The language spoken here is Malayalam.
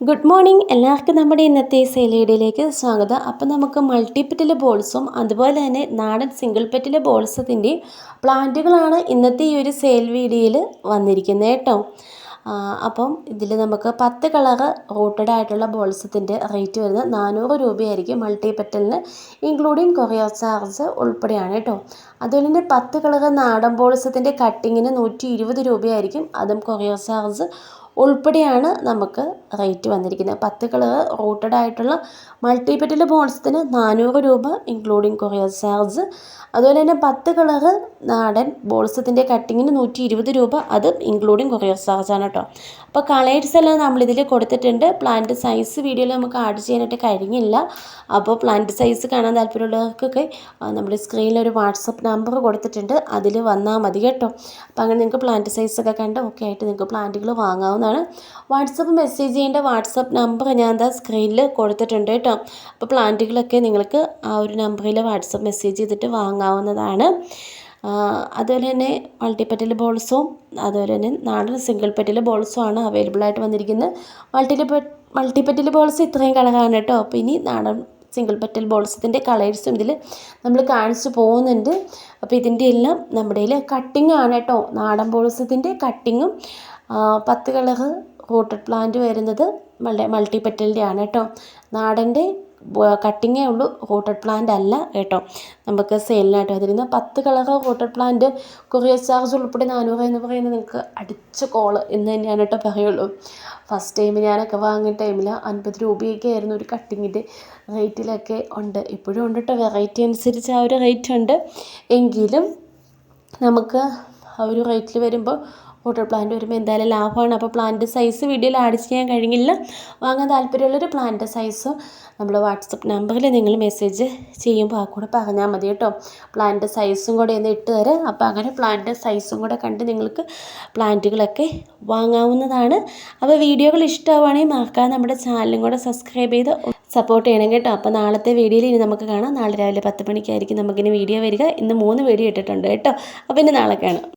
Good morning. എല്ലാവർക്കും നമ്മുടെ ഇന്നത്തെ സെയിലേഡിയിലേക്ക് സ്വാഗതം. അപ്പോൾ നമുക്ക് മൾട്ടിപ്പറ്റിലെ ബോൾസും അതുപോലെ തന്നെ നാടൻ സിംഗിൾ പെറ്റിലെ ബോൾസത്തിന്റെ പ്ലാന്റുകളാണ് ഇന്നത്തെ ഈ ഒരു സെയിൽ വീഡിയോയിൽ വന്നിരിക്കുന്നത് കേട്ടോ. അപ്പം ഇതിൽ നമുക്ക് പത്ത് കളറ് റൂട്ടഡ് ആയിട്ടുള്ള ബോൾസത്തിന്റെ റേറ്റ് വരുന്നത് നാനൂറ് രൂപയായിരിക്കും മൾട്ടി പെറ്റലിന് ഇൻക്ലൂഡിങ് കൊറിയർ ചാർജ് ഉൾപ്പെടെയാണ് കേട്ടോ. അതുപോലെ തന്നെ പത്ത് കളറ് നാടൻ ബോൾസത്തിന്റെ കട്ടിങ്ങിന് നൂറ്റി ഇരുപത് രൂപയായിരിക്കും അതും കൊറിയർ ചാർജ് ഉൾപ്പെടെയാണ് നമുക്ക് റേറ്റ് വന്നിരിക്കുന്നത്. പത്ത് കളർ റൂട്ടഡ് ആയിട്ടുള്ള മൾട്ടി പെറ്റൽ ബോൾസത്തിന് നാനൂറ് രൂപ ഇൻക്ലൂഡിങ് കൊറിയർ ചാർജ് അതുപോലെ തന്നെ പത്ത് കളറ് നാടൻ ബോൾസത്തിന്റെ കട്ടിങ്ങിന് നൂറ്റി ഇരുപത് രൂപ. അത് ഇൻക്ലൂഡിങ് കൊറിയർ ചാർജ് ആണ് കേട്ടോ അപ്പോൾ കളേഴ്സ് എല്ലാം നമ്മളിതിൽ കൊടുത്തിട്ടുണ്ട്. പ്ലാന്റ് സൈസ് വീഡിയോയിൽ നമുക്ക് ആഡ് ചെയ്യാനായിട്ട് കഴിഞ്ഞില്ല. അപ്പോൾ പ്ലാന്റ് സൈസ് കാണാൻ താല്പര്യമുള്ളവർക്കൊക്കെ നമ്മൾ സ്ക്രീനിൽ ഒരു വാട്സപ്പ് നമ്പർ കൊടുത്തിട്ടുണ്ട്. അതിൽ വന്നാൽ മതി കേട്ടോ. അപ്പോൾ അങ്ങനെ നിങ്ങൾക്ക് പ്ലാന്റ് സൈസൊക്കെ കണ്ട് ഓക്കെ ആയിട്ട് നിങ്ങൾക്ക് പ്ലാന്റുകൾ വാങ്ങാവുന്നതാണ് വാട്സപ്പ് മെസ്സേജ് ചെയ്യേണ്ട വാട്സപ്പ് നമ്പർ ഞാൻ എന്താ സ്ക്രീനിൽ കൊടുത്തിട്ടുണ്ട് കേട്ടോ. അപ്പോൾ പ്ലാന്റുകളൊക്കെ നിങ്ങൾക്ക് ആ ഒരു നമ്പറിൽ വാട്സപ്പ് മെസ്സേജ് ചെയ്തിട്ട് വാങ്ങാവുന്നതാണ്. അതുപോലെ തന്നെ മൾട്ടിപ്പറ്റൽ ബോൾസും അതുപോലെ തന്നെ നാടൻ സിംഗിൾ പെറ്റൽ ബോൾസും ആണ് അവൈലബിൾ ആയിട്ട് വന്നിരിക്കുന്നത്. മൾട്ടി മൾട്ടിപ്പറ്റൽ ബോൾസ് ഇത്രയും കളറാണ് കേട്ടോ. അപ്പോൾ ഇനി നാടൻ സിംഗിൾ പെറ്റൽ ബോൾസത്തിന്റെ കളേഴ്സും ഇതിൽ നമ്മൾ കാണിച്ചു പോകുന്നുണ്ട്. അപ്പോൾ ഇതിന്റെ എല്ലാം നമ്മുടെ കട്ടിങ് ആണ് കേട്ടോ. നാടൻ ബോൾസത്തിന്റെ കട്ടിങ്ങും പത്ത് കളർ റൂട്ടഡ് പ്ലാന്റ് വരുന്നത് മൾട്ടി പെറ്റലിന്റെ ആണ് കേട്ടോ. നാടന്റെ കട്ടിങ്ങേ ഉള്ളൂ. ഹോട്ടഡ് പ്ലാന്റ് അല്ല കേട്ടോ. നമുക്ക് സെയിലിനായിട്ട് വന്നിരുന്ന പത്ത് colour rooted plant courier charge ഉൾപ്പെടെ നാനൂറ് എന്ന് പറയുന്നത് നിങ്ങൾക്ക് അടിച്ച കോൾ എന്ന് തന്നെയാണ് കേട്ടോ പറയുള്ളൂ. ഫസ്റ്റ് ടൈം ഞാനൊക്കെ വാങ്ങിയ ടൈമിൽ അൻപത് രൂപയൊക്കെ ആയിരുന്നു ഒരു കട്ടിങ്ങിന്റെ റേറ്റിലൊക്കെ ഉണ്ട്. ഇപ്പോഴും ഉണ്ട് കേട്ടോ. വെറൈറ്റി അനുസരിച്ച് ആ ഒരു റേറ്റ് ഉണ്ട്. എങ്കിലും നമുക്ക് ആ ഒരു റേറ്റിൽ വരുമ്പോൾ വാട്ടർ പ്ലാന്റ് വരുമ്പോൾ എന്തായാലും ലാഭമാണ്. അപ്പോൾ പ്ലാന്റ് സൈസ് വീഡിയോയിൽ ആഡ് ചെയ്യാൻ കഴിഞ്ഞില്ല. വാങ്ങാൻ താല്പര്യമുള്ളൊരു പ്ലാന്റ് സൈസ് നമ്മൾ വാട്സപ്പ് നമ്പറിൽ നിങ്ങൾ മെസ്സേജ് ചെയ്യുമ്പോൾ ആ കൂടെ പറഞ്ഞാൽ മതി കേട്ടോ. പ്ലാന്റ് സൈസും കൂടെ ഒന്ന് ഇട്ട് തരാം. അപ്പോൾ അങ്ങനെ പ്ലാന്റ് സൈസും കൂടെ കണ്ട് നിങ്ങൾക്ക് പ്ലാന്റുകളൊക്കെ വാങ്ങാവുന്നതാണ്. അപ്പോൾ വീഡിയോകൾ ഇഷ്ടമാവുകയാണെങ്കിൽ മറക്കാതെ നമ്മുടെ ചാനലും കൂടെ സബ്സ്ക്രൈബ് ചെയ്ത് സപ്പോർട്ട് ചെയ്യണം കേട്ടോ. അപ്പോൾ നാളത്തെ വീഡിയോയിൽ ഇനി നമുക്ക് കാണാം. നാളെ രാവിലെ പത്ത് മണിക്കായിരിക്കും നമുക്കിനി വീഡിയോ വരിക. ഇന്ന് മൂന്ന് വീഡിയോ ഇട്ടിട്ടുണ്ട് കേട്ടോ. അപ്പോൾ ഇനി നാളെ കാണാം.